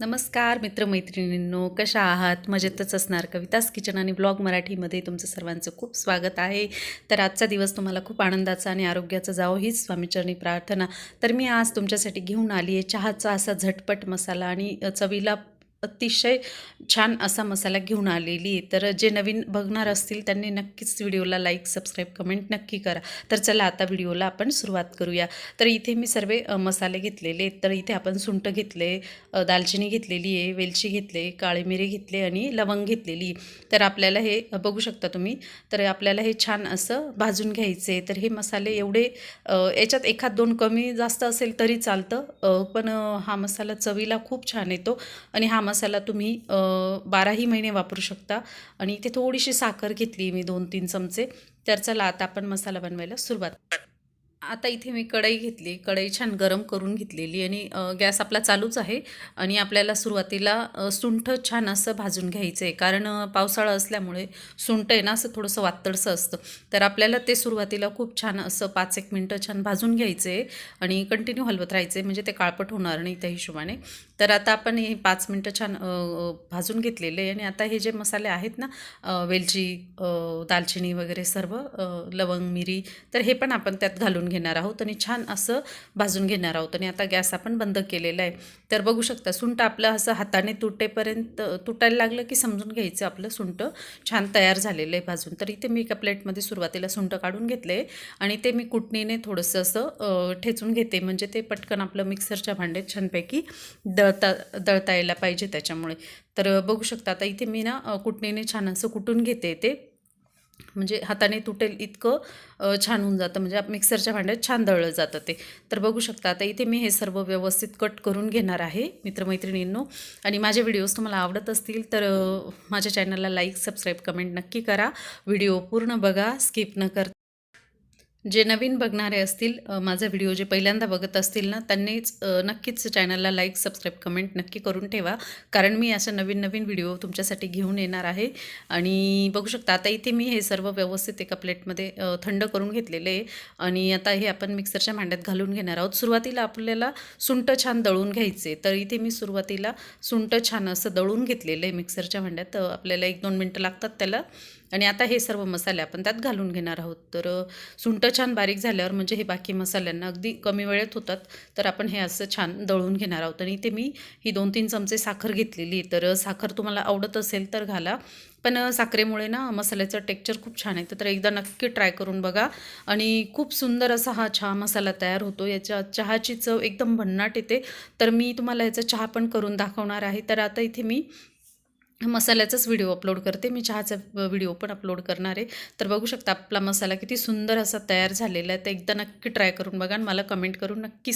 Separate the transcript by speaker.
Speaker 1: नमस्कार मित्रमैत्रिणींनो. कशा आहात? मजेतच असणार कवितास किचन आणि ब्लॉग मराठीमध्ये तुमचं सर्वांचं खूप स्वागत आहे. तर आजचा दिवस तुम्हाला खूप आनंदाचा आणि आरोग्याचा जावो हीच स्वामीचरणी प्रार्थना. तर मी आज तुमच्यासाठी घेऊन आली आहे चहाचा असा झटपट मसाला आणि चवीला अतिशय छान असा मसाला घेऊन आलेली आहे. तर जे नवीन बघणार असतील त्यांनी नक्कीच व्हिडिओला लाईक सबस्क्राईब कमेंट नक्की करा. तर चला आता व्हिडिओला आपण सुरुवात करूया. तर इथे मी सर्व मसाले घेतलेले तर इथे आपण सुंट घेतले दालचिनी घेतलेली आहे वेलची घेतले काळे मिरे घेतले आणि लवंग घेतलेली तर आपल्याला हे बघू शकता तुम्ही. तर आपल्याला हे छान असं भाजून घ्यायचे तर हे मसाले एवढे याच्यात एखाद दोन कमी जास्त असेल तरी चालतं. पण हा मसाला चवीला खूप छान येतो आणि हा मसाला तुम्ही बाराही महिने वापरू शकता. आणि इथे थोडीशी साखर घेतली मी दोन तीन चमचे. तर चला आता आपण मसाला बनवायला सुरुवात आता इथे मी कढई घेतली. कढई छान गरम करून घेतलेली आणि गॅस आपला चालूच आहे. आणि आपल्याला सुरुवातीला सुंठ छान असं भाजून घ्यायचं आहे कारण पावसाळा असल्यामुळे सुंठ आहे ना असं थोडंसं वातडसं असतं. तर आपल्याला ते सुरुवातीला खूप छान असं पाच एक मिनटं छान भाजून घ्यायचं आहे आणि कंटिन्यू हलवत राहायचं आहे म्हणजे ते काळपट होणार नाही त्या हिशोबाने. तर आता आपण हे पाच मिनटं छान भाजून घेतलेले आणि आता हे जे मसाले आहेत ना वेलची दालचिनी वगैरे सर्व लवंग मिरी तर हे पण आपण त्यात घालून घेणार आहोत. आणि छान असं भाजून घेणार आहोत. आणि आता गॅस आपण बंद केलेला आहे. तर बघू शकता सुंट आपलं असं हाताने तुटेपर्यंत तुटायला लागलं की समजून घ्यायचं आपलं सुंट. छान तयार झालेलं आहे भाजून. तर इथे मी एका प्लेटमध्ये सुरुवातीला सुंट काढून घेतले. आणि ते मी कुटणीने थोडंसं असं ठेचून घेते. म्हणजे ते पटकन आपलं मिक्सरच्या भांड्यात छानपैकी द दळता दळता यायला पाहिजे त्याच्यामुळे. तर बघू शकता आता इथे मी ना कुटणीने छान असं कुटून घेते ते. म्हणजे हाताने तुटेल इतकं छान होऊन जातं. म्हणजे मिक्सरच्या भांड्यात छान दळलं जातं ते. तर बघू शकता आता इथे मी हे सर्व व्यवस्थित कट करून घेणार आहे मित्रमैत्रिणींनो. आणि माझे व्हिडिओज तुम्हाला आवडत असतील तर माझ्या चॅनलला लाईक सबस्क्राईब कमेंट नक्की करा. व्हिडिओ पूर्ण बघा स्किप न कर जे नवीन बघणारे असतील माझा व्हिडिओ जे पहिल्यांदा बघत असतील ना त्यांनीच नक्कीच चॅनलला लाईक सबस्क्राईब कमेंट नक्की करून ठेवा. कारण मी अशा नवीन नवीन व्हिडिओ तुमच्यासाठी घेऊन येणार आहे. आणि बघू शकता आता इथे मी हे सर्व व्यवस्थित एका प्लेटमध्ये थंड करून घेतलेले आहे. आणि आता हे आपण मिक्सरच्या भांड्यात घालून घेणार आहोत. सुरुवातीला आपल्याला सुंठ छान दळून घ्यायचे तर इथे मी सुरुवातीला सुंठ छान असं दळून घेतलेलं आहे मिक्सरच्या भांड्यात. आपल्याला एक दोन मिनटं लागतात त्याला. आणि आता हे सर्व मसाले आपण त्यात घालून घेणार आहोत. तर सुंठ छान बारीक झाल्यावर म्हणजे हे बाकी मसाल्यांना अगदी कमी वेळेत होतात. तर आपण हे असं छान दळून घेणार आहोत. आणि इथे मी ही दोन तीन चमचे साखर घेतलेली तर साखर तुम्हाला आवडत असेल तर घाला. पण साखरेमुळे ना मसाल्याचं टेक्चर खूप छान आहे तर एकदा नक्की ट्राय करून बघा. आणि खूप सुंदर असा हा चहा मसाला तयार होतो. याच्या चहाची चव एकदम भन्नाट येते. तर मी तुम्हाला याचा चहा पण करून दाखवणार आहे. तर आता इथे मी मसाल्याचाच व्हिडिओ अपलोड करते. मी चहाचा व्हिडिओ पण अपलोड करणार आहे. तर बघू शकता आपला मसाला किती सुंदर असा तयार झालेला आहे. तर एकदा नक्की ट्राय करून बघा आणि मला कमेंट करून नक्की